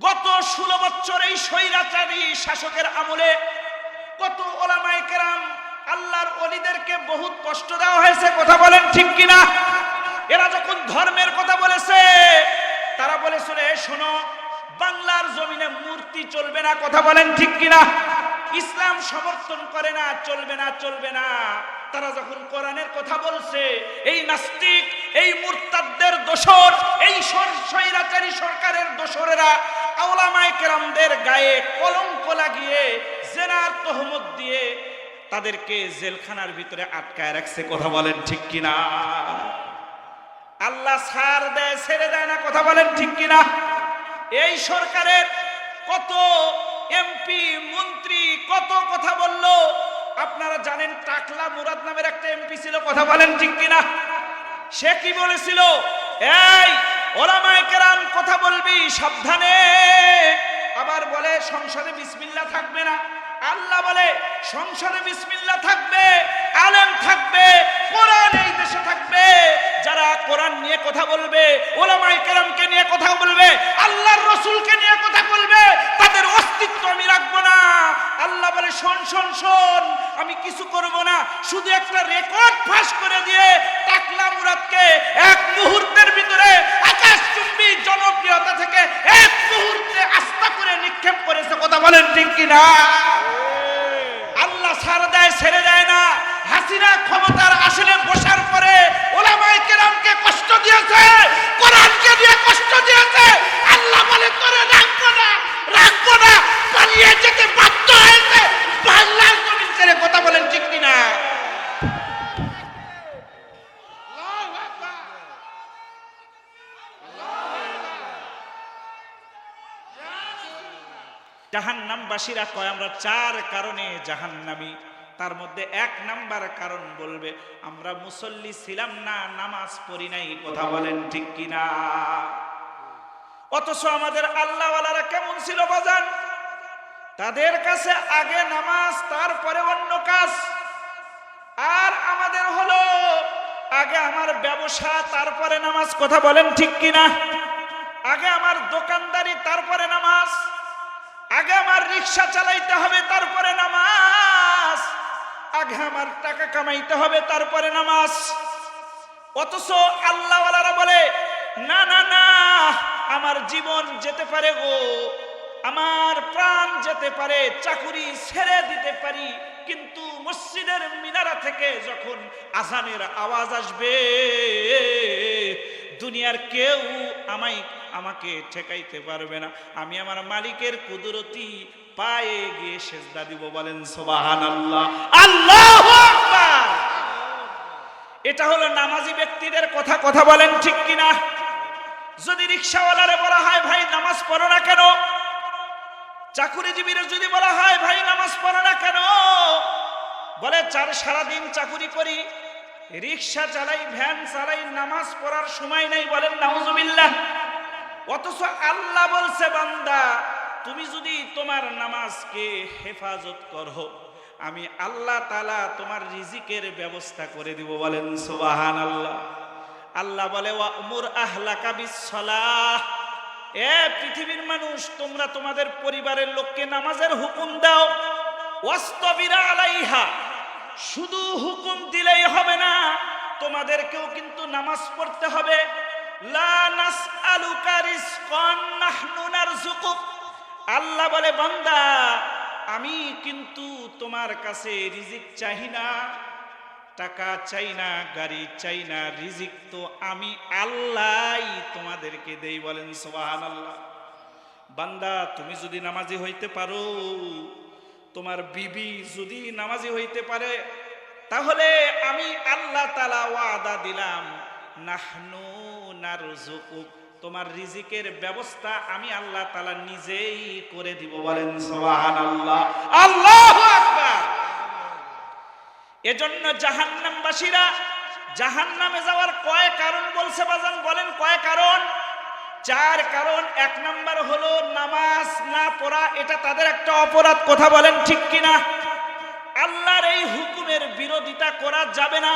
গত ষোলো বছর এই স্বৈরাচারী শাসকের আমলে কত ওলামায়ে কেরাম আল্লাহর অলিদেরকে বহুত কষ্ট দেওয়া হয়েছে, কথা বলেন ঠিক কিনা? এরা যখন ধর্মের কথা বলেছে, তারা বলেছিল "এ, শোনো, বাংলার জমিনে মূর্তি চলবে না, কথা বলেন ঠিক কিনা? ইসলাম সমর্থন করে না, চলবে না চলবে না। তারা যখন কোরআনের কথা বলছে, এই নাস্তিক, এই মুরতাদদের দোসর এই স্বৈরাচারী সরকারের দোসরেরা আওলামায়ে কেরামদের গায়ে কলঙ্ক লাগিয়ে, জেনার তহমত দিয়ে তাদেরকে জেলখানার ভিতরে আটকায় রাখছে, কথা বলেন ঠিক কিনা? আল্লাহ সার দেয়, ছেড়ে দেয় না, কথা বলেন ঠিক কিনা? এই সরকারের কত এমপি, মন্ত্রী কত কথা বলল, আপনারা জানেন টাকলা মুরাদ নামের একটা এমপি ছিল, কথা বলেন ঠিক কিনা? সে কি বলেছিল? এই ওলামায়ে কেরাম কথা বলবি, সাবধানে। আবার বলে সংসদে বিসমিল্লাহ থাকবে না। আল্লাহ বলে সংসদে বিসমিল্লাহ থাকবে, আলেম থাকবে, কোরআন এই দেশে থাকবে। যারা কোরআন নিয়ে কথা বলবে ওলামায়ে কেরামকে নিয়ে কথা বলবে, আল্লাহর রসুলকে নিয়ে কথা বলবে, তাদের অস্তিত্ব আমি রাখব না। আল্লাহ বলে, শোন শোন শোন, আমি কিছু করব না। শুধু একটা রেকর্ড কিনা আল্লাহ সারা দেয়, ছেড়ে দেয় না। হাসিনা ক্ষমতার আসনে বসার পরে ওলামাই কেরামকে কষ্ট দিয়েছে, কোরআনকে দিয়ে কষ্ট দিয়েছে। আল্লাহ বলে করে রাখব না রাখব না। পালিয়ে যেতে বাধ্য হয়েছে। বাংলার জমিন ছেড়ে কথা বলেন ঠিক কিনা? জাহান্নামবাসীরা কয়, আমরা চার কারণে জাহান্নামী। তার মধ্যে এক নাম্বার কারণ বলবে, আমরা মুসল্লি ছিলাম না, নামাজ পড়ি নাই, কথা বলেন ঠিক কিনা? অথচ আমাদের আল্লাহওয়ালারা কেমন ছিল বাজান? তাদের কাছে আগে নামাজ, তারপরে অন্য কাজ। আর আমাদের হলো, আগে আমার ব্যবসা, তারপরে নামাজ, কথা বলেন ঠিক কিনা? আগে আমার দোকানদারি, তারপরে নামাজ। আগে আমার রিক্সা চালাইতে হবে, তারপরে নামাজ। আগে আমার টাকা কামাইতে হবে, তারপরে নামাজ। অথচ আল্লাহওয়ালারা বলে, না না না, আমার জীবন যেতে পারে গো। আমার প্রাণ যেতে পারে, চাকুরি ছেড়ে দিতে পারি। কিন্তু মসজিদের মিনারা থেকে যখন আজানের আওয়াজ আসবে, দুনিয়ার কেউ আমায় আমাকে ঠেকাইতে পারবে না। আমি আমার মালিকের কুদরতি পায়ে গিয়ে সেজদা দিব, বলেন সোবাহান আল্লাহ আল্লাহ এটা হলো নামাজি ব্যক্তিদের কথা কথা বলেন ঠিক কিনা? যদি রিক্সাওয়ালারে বলা হয়, ভাই, নামাজ পড়ো না কেন? চাকুরিজীবীরা যদি বলা হয়, ভাই, নামাজ পড়ো না কেন? বলে, চার সারাদিন চাকুরি করি, রিক্সা চালাই, ভ্যান চালাই, নামাজ পড়ার সময় নাই। বলেন, নাউজুবিল্লাহ। অথচ আল্লাহ বলছে, বান্দা, তুমি যদি তোমার নামাজকে হেফাজত করো, আমি আল্লাহ তালা তোমার রিজিকের ব্যবস্থা করে দিব, বলেন সুবাহান আল্লাহ আল্লাহ বলে, ওয়ামুর আহলাকা বিসসালাহ। এ পৃথিবীর মানুষ, তোমরা তোমাদের পরিবারের লোককে নামাজের হুকুম দাও আলাইহা। শুধু হুকুম দিলেই হবে না, তোমাদেরকেও কিন্তু নামাজ পড়তে হবে। আল্লাহ বলে, বান্দা, আমি কিন্তু তোমার কাছে রিজিক চাই না, টাকা চাই না, গাড়ি চাই না, রিজিক তো আমি আল্লাহই তোমাদেরকে দেই বলেন সোবাহান আল্লাহ বান্দা, তুমি যদি নামাজি হইতে পারো, তোমার বিবি যদি নামাজি হইতে পারে, তাহলে আমি আল্লাহ তালা ওয়াদা দিলাম, নাহনু নারযুকুক তোমার রিজিকের ব্যবস্থা আমি আল্লাহ তালা নিজেই করে দিব বলেন সুবহানাল্লাহ। আল্লাহু আকবার। এজন্য জাহান্নামবাসীরা, জাহান্নামে যাওয়ার কয় কারণ বলছে বাজান, বলেন কয় কারণ? চার কারণ। এক নাম্বার হলো নামাজ না পড়া, এটা তাদের একটা অপরাধ, কথা বলেন ঠিক কিনা? আল্লাহর এই হুকুমের বিরোধিতা করা যাবে না।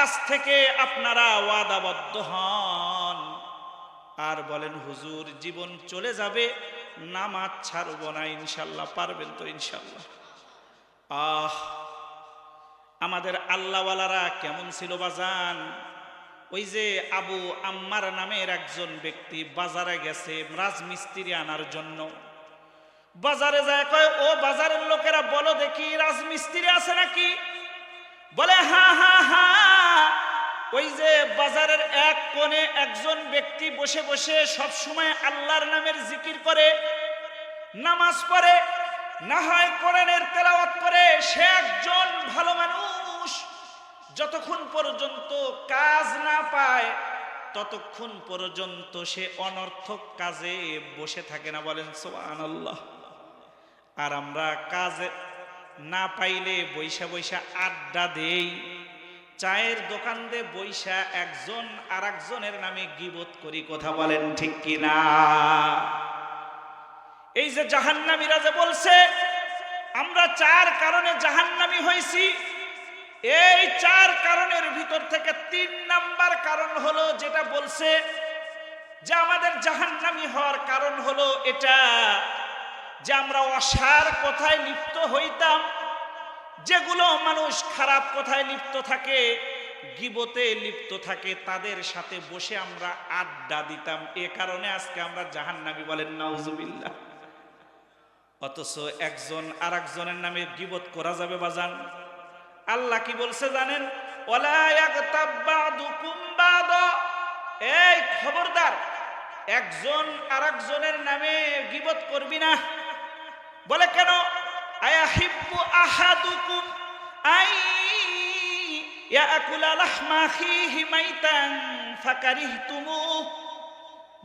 আজ থেকে আপনারা ওয়াদাবদ্ধ হন। আর বলেন, হুজুর, জীবন চলে যাবে, নামাজ ছাড়বো না, ইনশাল্লাহ, পারবেন তো, ইনশাল্লাহ। আহ, আমাদের আল্লাহওয়ালারা কেমন ছিল বাজান ওই যে আবু আম্মার নামের একজন ব্যক্তি বাজারে গেছে রাজমিস্ত্রি আনার জন্য। বাজারে যায়, কয়, ও বাজারের লোকেরা, বলো দেখি রাজমিস্ত্রি আছে নাকি? বলে, হা হা হা। ওই যে বাজারের এক কোণে একজন ব্যক্তি বসে বসে সব সময় আল্লাহর নামের জিকির করে, নামাজ পড়ে, না হয় কোরআনের তেলাওয়াত করে, সে একজন ভালো মানুষ। যতক্ষণ পর্যন্ত কাজ না পায়, ততক্ষণ পর্যন্ত সে অনর্থক কাজে বসে থাকে না। বলেন, সুবহানাল্লাহ। আর আমরা কাজ না পাইলে বৈশা বৈশা আড্ডা দেই। চায়ের দোকান দে বৈশা একজন আর একজনের নামে গিবত করি কথা বলেন ঠিক কিনা? এই যে জাহান্নামীরা যে বলছে, আমরা চার কারণে জাহান্নামী হয়েছি। এই চার কারণের ভিতর থেকে তিন নাম্বার কারণ হলো যেটা বলছে যে আমাদের জাহান্নামী হওয়ার কারণ হলো এটা যে আমরা অসার কথায় লিপ্ত হইতাম যেগুলো মানুষ খারাপ কথায় লিপ্ত থাকে, গিবতে লিপ্ত থাকে, তাদের সাথে বসে আমরা আড্ডা দিতাম। এ কারণে আজকে আমরা জাহান্নামী বলেন, নাউজুবিল্লাহ। অথচ একজন আর একজনের নামে গিবত করা যাবে বা বাজান আল্লাহ কি বলছে জানেন? এই খবরদার, একজন আর একজনের নামে গিবত করবি না। বলে কেন? আয়াহিব্বু আহাদুকুম আই ইয়াকুলা লাহমা আখিহি মাইতান ফাকারিহতুমু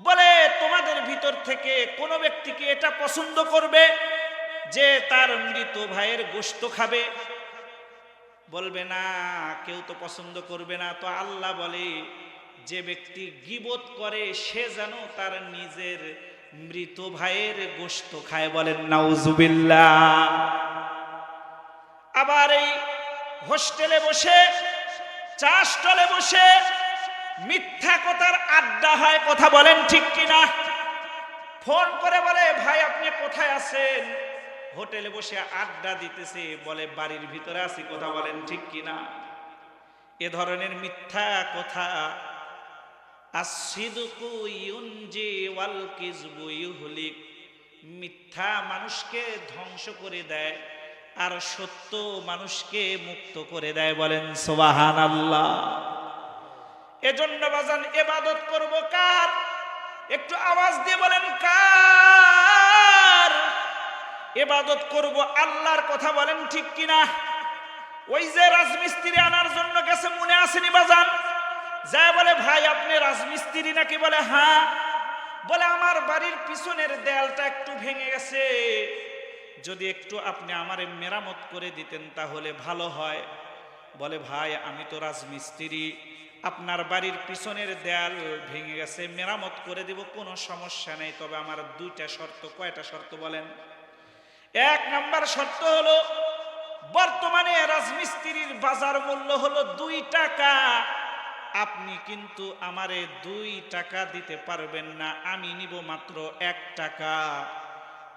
বলে, তোমাদের ভিতর থেকে কোনো ব্যক্তি কি এটা পছন্দ করবে যে তার মৃত ভাইয়ের গোশত খাবে? বলবে, না, কেউ তো পছন্দ করবে না। তো আল্লাহ বলে, যে ব্যক্তি গিবত করে, সে যেন তার নিজের মৃত ভাইয়ের গোশত খায় বলেন, নাউজুবিল্লাহ। আবার এই হোস্টেলে বসে চা স্টলে বসে মিথ্যা কথার আড্ডা হয়, কথা বলেন ঠিক কিনা? ফোন করে বলে, ভাই, আপনি কোথায় আছেন? হোটেলে বসে আড্ডা দিতেছে, বলে, বাড়ির ভিতরে আছি, কথা বলেন ঠিক কিনা? এ ধরনের মিথ্যা কথা আসিদুকু ইউনজি ওয়াল কিজবু ইউহলিক। মিথ্যা মানুষকে ধ্বংস করে দেয় আর সত্য মানুষকে মুক্ত করে দেয় বলেন সোবাহান আল্লাহ এজন্য বাজান এবাদত করব কার? একটু আওয়াজ দিয়ে বলেন কার? এবাদত করব আল্লাহর কথা বলেন ঠিক কিনা? ওই যে রাজমিস্ত্রি আনার জন্য গেছে, মনে আসেনি বাজান? যায় বলে, ভাই, আপনি রাজমিস্ত্রি নাকি? বলে হ্যাঁ। বলে, আমার বাড়ির পিছনের দেয়ালটা একটু ভেঙে গেছে। যদি একটু আপনি আমারে মেরামত করে দিতেন তাহলে ভালো হয়। বলে, ভাই, আমি তো রাজমিস্ত্রি। আপনার বাড়ির পিছনের দেয়াল ভেঙে গেছে, মেরামত করে দিব, কোনো সমস্যা নেই। তবে আমার দুইটা শর্ত, কয়টা শর্ত বলেন? এক নাম্বার শর্ত হলো, বর্তমানে রাজমিস্ত্রির বাজার মূল্য হলো দুই টাকা। আপনি কিন্তু আমারে দুই টাকা দিতে পারবেন না, আমি নিব মাত্র এক টাকা।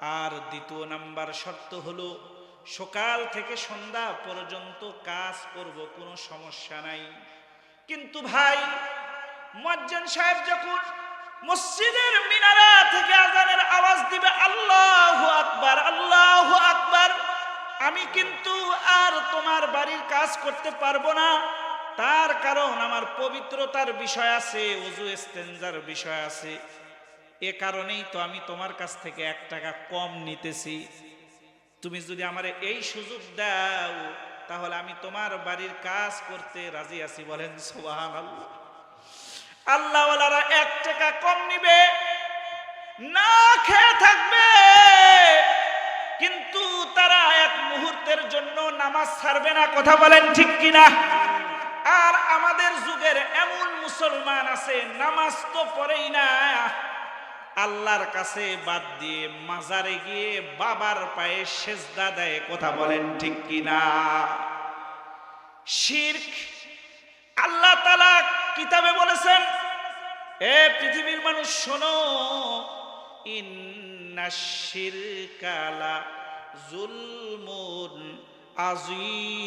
আর দ্বিতীয় নাম্বার শর্ত হলো, সকাল থেকে সন্ধ্যা পর্যন্ত কাজ করব, কোনো সমস্যা নাই। কিন্তু ভাই, মজ্জান সাহেব যখন মসজিদের মিনারা থেকে আজানের আওয়াজ দিবে, আল্লাহ আকবার আল্লাহ আকবার, আমি কিন্তু আর তোমার বাড়ির কাজ করতে পারব না। তার কারণ আমার পবিত্রতার বিষয় আছে অজু এস্তেঞ্জার বিষয় আছে। এ কারণেই তো আমি তোমার কাছ থেকে এক টাকা কম নিতেছি। তুমি যদি আমার এই সুযোগ দাও, তাহলে আমি তোমার বাড়ির কাজ করতে রাজি আছি বলেন সোহান আল্লাহ আল্লাহওয়ালারা এক টাকা কম নিবে, না খেয়ে থাকবে। কিন্তু তারা এক মুহূর্তের জন্য নামাজ ছাড়বে না, কথা বলেন ঠিক কিনা? আর আমাদের যুগের এমন মুসলমান আছে, নামাজ তো পড়েই না। আল্লাহর কাছে বাদ দিয়ে মাজারে গিয়ে বাবার পায়ে সেজদা দেয়, কথা বলেন ঠিক কিনা? শির্ক, আল্লাহ তালা কিতাবে বলেছেন, এ পৃথিবীর মানুষ, শোনো ইন ইন্নাশিরকালা জুলমুন আজিম।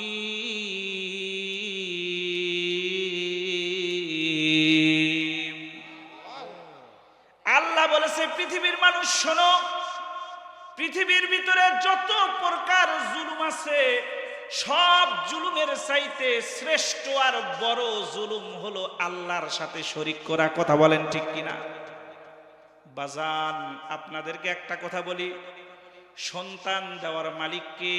আল্লাহ বলেছে, পৃথিবীর মানুষ, শোনো, পৃথিবীর ভিতরে যত প্রকার জুলুম আছে, সব জুলুমের চাইতে শ্রেষ্ঠ আর বড় জুলুম হলো আল্লাহর সাথে শরিক করা। কথা বলেন ঠিক কিনা? বাজান, আপনাদেরকে একটা কথা বলি। সন্তান দেওয়ার মালিক কে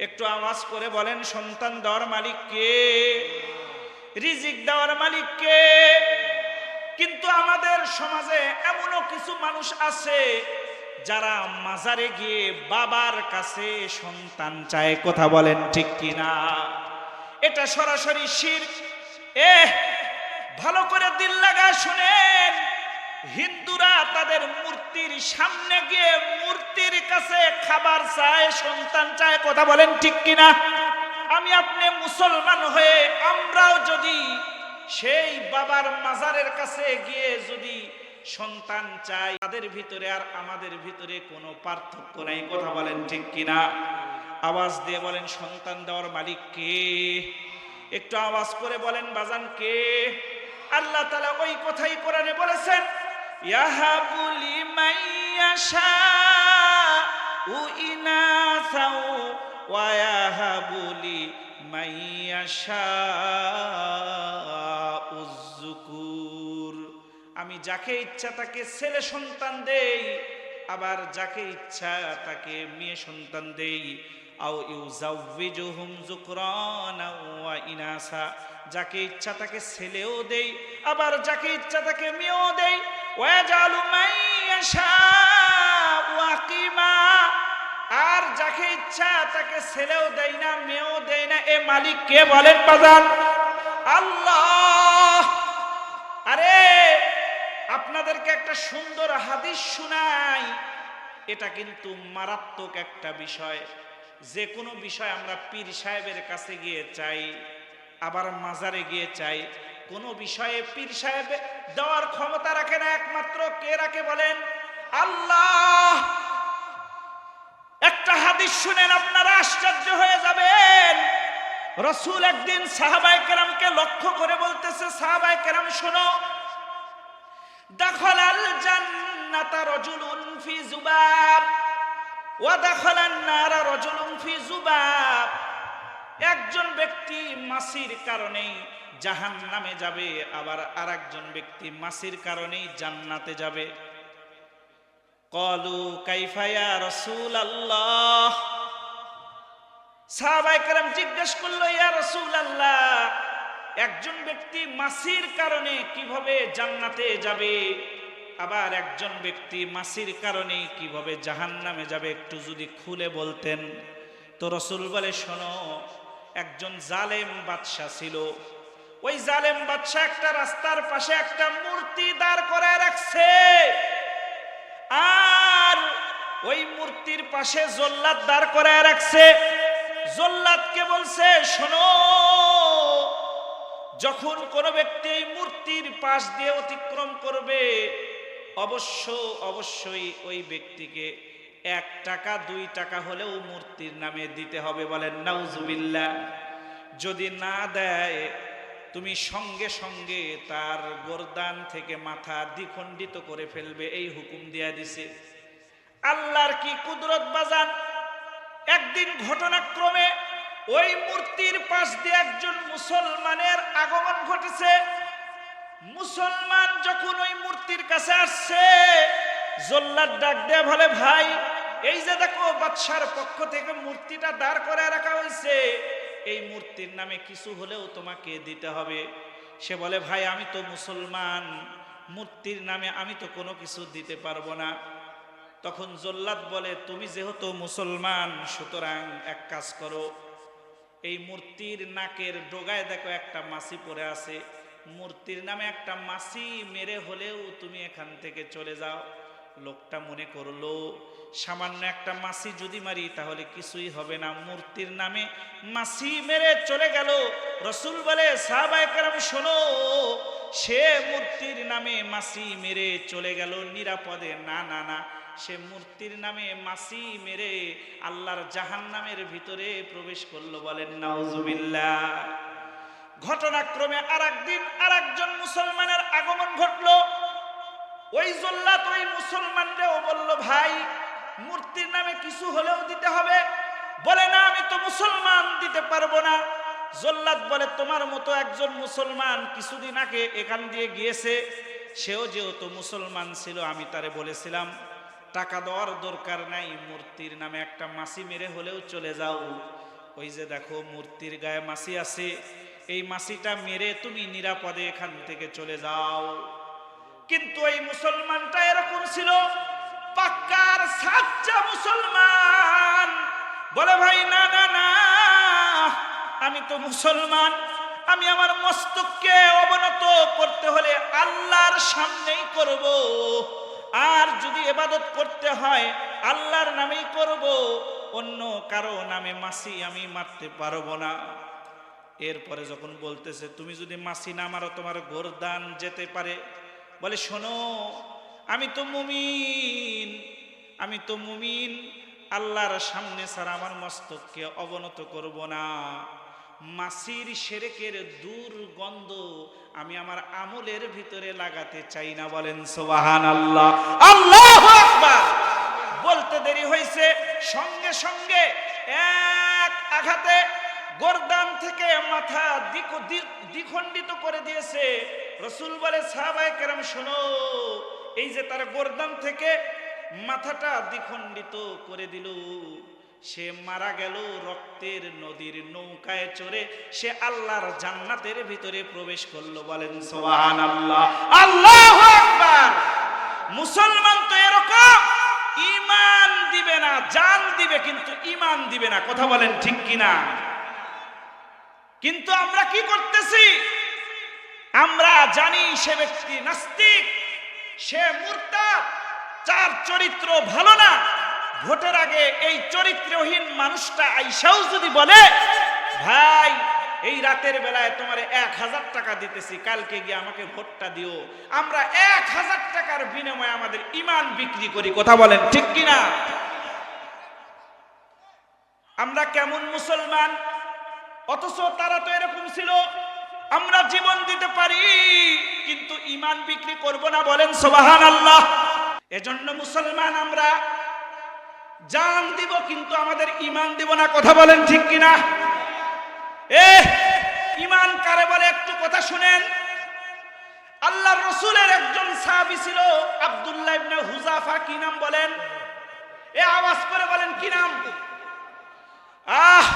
একটু আওয়াজ করে বলেন, সন্তান দেওয়ার মালিক কে? রিজিক দেওয়ার মালিক কে? কিন্তু আমাদের সমাজে এমনও কিছু মানুষ আছে যারা মাজারে গিয়ে বাবার কাছে সন্তান চায়। কথা বলেন ঠিক কিনা? এটা সরাসরি শির। এ ভালো করে দিল লাগা শুনেন। হিন্দুরা তাদের মূর্তির সামনে গিয়ে মূর্তির কাছে খাবার চায়, সন্তান চায়, কথা বলেন ঠিক কিনা? আমি আপনি মুসলমান হয়ে আমরাও যদি সেই বাবার মাজারের কাছে গিয়ে যদি সন্তান চাই, তাদের ভিতরে আর আমাদের ভিতরে কোনো পার্থক্য নাই, কথা বলেন ঠিক কিনা? আওয়াজ দিয়ে বলেন, সন্তান দেওয়ার মালিক কে? একটু আওয়াজ করে বলেন, বাজান কে? আল্লাহ তালা ওই কথাই কোরআনে বলেছেন আমি যাকে ইচ্ছা তাকে ছেলে সন্তান দেই, আবার যাকে ইচ্ছা তাকে মেয়ে সন্তান দেই। আও ইউজাউযুহুম যুকরানা ওয়া ইনাসা, যাকে ইচ্ছা তাকে ছেলেও দেই, আবার যাকে ইচ্ছা তাকে মেয়েও দেই। ওয়াকিমা আর যাকে ইচ্ছা তাকে ছেলেও দেয় না, মেয়েও দেয় না। এ মালিক কে বলেন বাজান? আল্লাহ! আরে, আপনাদেরকে একটা সুন্দর হাদিস শোনাই। এটা কিন্তু মারাত্মক একটা বিষয়। যে কোনো বিষয় আমরা পীর সাহেবের কাছে গিয়ে চাই, আবার মাজারে গিয়ে চাই। কোনো বিষয়ে পীর সাহেব দেওয়ার ক্ষমতা রাখে না একমাত্র কে রাখে বলেন? আল্লাহ! একটা হাদিস শুনেন, আপনারা আশ্চর্য হয়ে যাবেন। রসুল একদিন সাহাবাই কেরামকে লক্ষ্য করে বলতেছে সাহাবাই কেরাম, শোনো। দখল আল জান্নাতা রজুলুন ফি জুবাব, ওয়া দখলান নারা রজুলুন ফি জুবাব। একজন ব্যক্তি মাসির কারণেই জাহান নামে যাবে, আবার আরেকজন ব্যক্তি মাসির কারণেই জান্নাতে যাবে। কলু কাইফায়া রসুল আল্লাহ সাহাবাই কেরাম জিজ্ঞেস করল, ইয়া রসুল আল্লাহ একজন ব্যক্তি মাসির কারণে কীভাবে জান্নাতে যাবে? আবার একজন ব্যক্তি মাসির কারণে কীভাবে জাহান নামে যাবে? একটু যদি খুলে বলতেন। তো রসুল বলে, শোনো, একজন জালেম বাদশা ছিল। ওই জালেম বাদশা একটা রাস্তার পাশে একটা মূর্তি দাঁড় করে রাখছে। আর ওই মূর্তির পাশে জল্লাদ দাঁড় করায় রাখছে। জল্লাদকে বলছে, শোনো, যখন কোন ব্যক্তি এই মূর্তির পাশ দিয়ে অতিক্রম করবে, অবশ্য, অবশ্যই ওই ব্যক্তিকে এক টাকা, দুই টাকা হলেও মূর্তির নামে দিতে হবে বলেন নাউজুবিল্লা যদি না দেয় তুমি সঙ্গে সঙ্গে তার গোরদান থেকে মাথা দ্বিখণ্ডিত করে ফেলবে, এই হুকুম দিয়া দিছে। আল্লাহর কি কুদরত বাজান? একদিন ঘটনাক্রমে ওই মূর্তির পাশ দিয়ে একজন মুসলমানের আগমন ঘটেছে। মুসলমান যখন ওই মূর্তির কাছে আসছে জল্লার ডাক দেয়া বলে, ভাই, এই যে দেখো, বাদশার পক্ষ থেকে মূর্তিটা দাঁড় করে রাখা হয়েছে। এই মূর্তির নামে কিছু হলেও তোমাকে দিতে হবে। সে বলে, ভাই, আমি তো মুসলমান। মূর্তির নামে আমি তো কোনো কিছু দিতে পারব না। তখন জল্লাদ বলে, তুমি যেহেতু মুসলমান, সুতরাং এক কাজ করো। এই মূর্তির নাকের ডোগায় দেখো একটা মাসি পড়ে আছে। মূর্তির নামে একটা মাসি মেরে হলেও তুমি এখান থেকে চলে যাও। লোকটা মনে করল সামান্য একটা মাসি যদি মারি, তাহলে কিছুই হবে না। মূর্তির নামে মাসি মেরে চলে গেল। রসুল বলে সাহাবাহাম শোনো, সে মূর্তির নামে মাসি মেরে চলে গেল। নিরাপদে, না না না, সে মূর্তির নামে মাসি মেরে আল্লাহর জাহান নামের ভিতরে প্রবেশ করল বলেন, নাউজুবিল্লাহ। ঘটনাক্রমে আর একদিন আর একজন মুসলমানের আগমন ঘটলো। ওই জল্লাত ওই মুসলমানরাও বলল, ভাই মূর্তির নামে কিছু হলেও দিতে হবে। বলে, না, আমি তো মুসলমান, দিতে পারব না। জল্লাদ বলে, তোমার মতো একজন মুসলমান কিছুদিন আগে এখান দিয়ে গিয়েছে। সেও যেহেতু মুসলমান ছিল, আমি তারে বলেছিলাম, টাকা দেওয়ার দরকার নাই, মূর্তির নামে একটা মাসি মেরে হলেও চলে যাও। ওই যে দেখো, মূর্তির গায়ে মাসি আছে। এই মাসিটা মেরে তুমি নিরাপদে এখান থেকে চলে যাও। কিন্তু এই মুসলমানটা এরকম ছিল পাক্কার সাচ্চা মুসলমান। বলে ভাই, না না না, আমি তো মুসলমান। আমি আমার মস্তককে অবনত করতে হলে আল্লাহর সামনেই করব। আর যদি এবাদত করতে হয়, আল্লাহর নামেই করব। অন্য কারও নামে মাসি আমি মারতে পারব না। এরপরে যখন বলতেছে, তুমি যদি মাসি না মারো, তোমার গোরদান যেতে পারে। বলে, শোনো আমি তো মুমিন, আমি তো মুমিন। আল্লাহর সামনে ছাড়া আমার মস্তককে অবনত করব না। মাসির সেরেকের দুর্গন্ধ আমি আমার আমলের ভিতরে লাগাতে চাই না বলেন সোবাহান আল্লাহ আল্লাহ বলতে দেরি হয়েছে, সঙ্গে সঙ্গে এক আঘাতে গর্দান থেকে মাথা দ্বিখ- দ্বি- দ্বিখণ্ডিত করে দিয়েছে। রসুল বলে সাহাবায় কেরাম, শোনো এই যে তার গর্দান থেকে মাথাটা দ্বিখণ্ডিত করে দিল। সে মারা গেল রক্তের নদীর নৌকায় চড়ে। সে আল্লাহর জান্নাতের ভিতরে প্রবেশ করল, বলেন সোহান আল্লাহ আল্লাহ মুসলমান তো এরকম ইমান দিবে না, জান দিবে, কিন্তু ইমান দিবে না। কথা বলেন ঠিক কিনা? কিন্তু আমরা কি করতেছি? আমরা জানি সে ব্যক্তি নাস্তিক। সে মুরতাদ চার চরিত্র ভালো না, ভোটের আগে এই চরিত্রহীন মানুষটা আইসাও যদি বলে, ভাই, এই রাতের বেলায় তোমার এক হাজার টাকা দিতেছি, কালকে গিয়ে আমাকে ভোটটা দিও। আমরা এক হাজার টাকার বিনিময়ে আমাদের ইমান বিক্রি করি, কথা বলেন ঠিক কিনা? আমরা কেমন মুসলমান? অথচ তারা তো এরকম ছিল আমরা জীবন দিতে পারি, কিন্তু ইমান বিক্রি করব না বলেন সোবাহান আল্লাহ এজন্য মুসলমান আমরা জান দিব, কিন্তু আমাদের ইমান দিব না, কথা বলেন ঠিক কিনা? এ ইমান কারে বলে একটু কথা শুনেন। আল্লাহ রসুলের একজন সাহাবি ছিল, আব্দুল্লাহ ইবনে হুজাফা কি নাম বলেন? এ আওয়াজ করে বলেন কি নাম? আহ,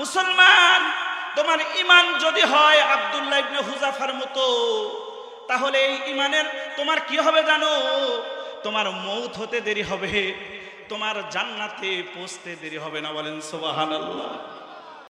মুসলমান তোমার ইমান যদি হয় আবদুল্লাহ ইবনে হুজাফার মতো, তাহলে এই ইমানের তোমার কি হবে জানো? তোমার মৌত হতে দেরি হবে, তোমার জান্নাতে পৌঁছতে দেরি হবে না বলেন সুবহানাল্লাহ।